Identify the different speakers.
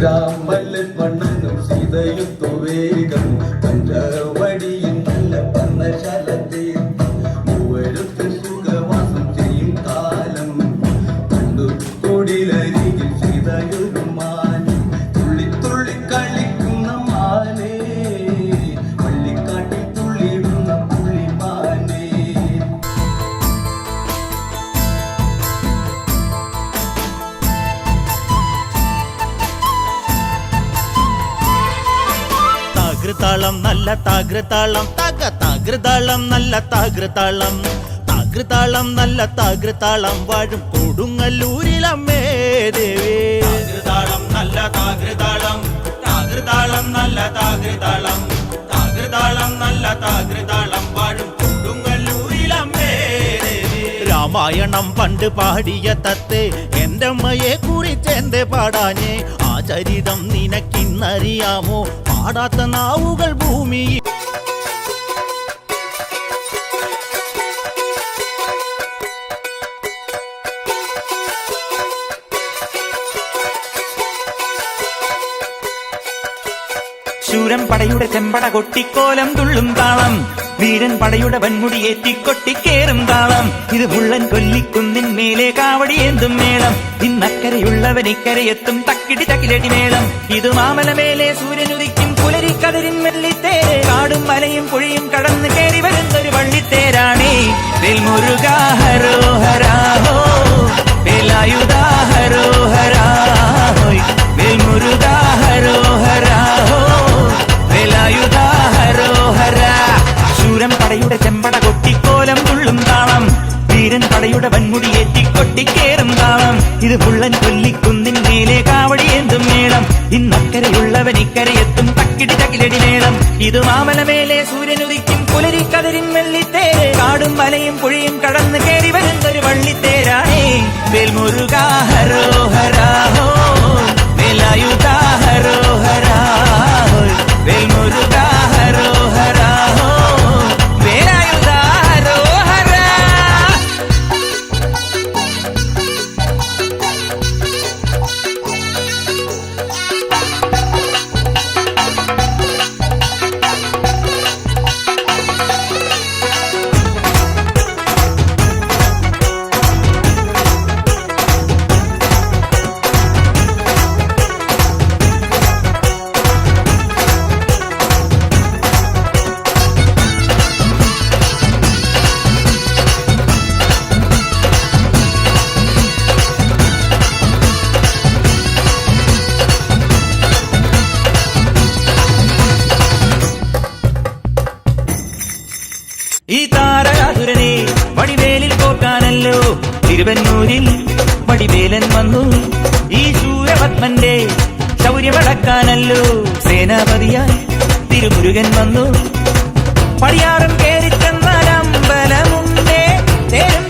Speaker 1: শ্রীরাম
Speaker 2: താകൃതാളം നല്ല താകൃതാളം. തക താകൃതാളം നല്ല താകൃതാളം. താകൃതാളം നല്ല താകൃതാളം. വാഴും കൊടുങ്ങല്ലൂരിലമ്മേ ദേവേ. താകൃതാളം നല്ല താകൃതാളം. താകൃതാളം നല്ല താകൃതാളം. താകൃതാളം നല്ല താകൃതാളം. വാഴും കൊടുങ്ങല്ലൂരിലമ്മേ ദേവി. രാമായണം പണ്ട് പാടിയ തത്തെ എന്റെ അമ്മയെ കുറിച്ച് എന്തേ ആ ചരിതം നിനക്കിന്നറിയാമോ? പാടാത്ത നാവുകൾ ഭൂമിയിൽ.
Speaker 3: ശൂരൻ പടയുടെ ചെമ്പട കൊട്ടിക്കോലം തുള്ളും താളം. വീരൻ പടയുടെ വൻമുടി ഏറ്റിക്കൊട്ടിക്കേറും താളം. ഇത് മുള്ളൻ കൊല്ലിക്കുന്നിൻ മേലെ കാവടി എന്തും മേളം. ഇന്നക്കരയുള്ളവൻ ഇക്കരയെത്തും തക്കിടി തക്കിലടി മേളം. ഇത് മാമല മാമലമേലെ സൂര്യനുദിക്കും പുലരിക്കതിരിൻ മെല്ലിത്തേര് കാടും മലയും പുഴയും കടന്ന് കയറി വരുന്നൊരു വള്ളിത്തേരാണേ. മുരുകാഹരോഹരാഹോ വേലായുധ ഏറ്റിക്കൊട്ടിക്കേറും താളം. ഇത് പുള്ളൻ കൊല്ലിക്കുന്നിൻ മേലെ കാവടി എന്തും മേളം. ഇന്നക്കരയുള്ളവൻ ഇക്കരയെത്തും തക്കിടി തകിലടി മേളം. ഇത് മാമലമേലെ സൂര്യനുദിക്കും പുലരിക്കതിരിൻ വെള്ളിത്തേര്. കാടും വലയും പുഴയും കടന്ന് കയറി വരുന്നൊരു വള്ളിത്തേരാണേ. വേൽമുരുകാഹരോ ഹരാഹോ ഈ താരകാതുരനെ വടിവേലിൽ പോക്കാനല്ലോ. തിരുവന്നൂരിൽ വടിവേലൻ വന്നു. ഈ ശൂരപത്മന്റെ ശൗര്യമടക്കാനല്ലോ സേനാപതിയായി തിരുമുരുകൻ വന്നു. പടിയാറും കേറിച്ചെന്നാലമ്പലമുണ്ടേ തേരും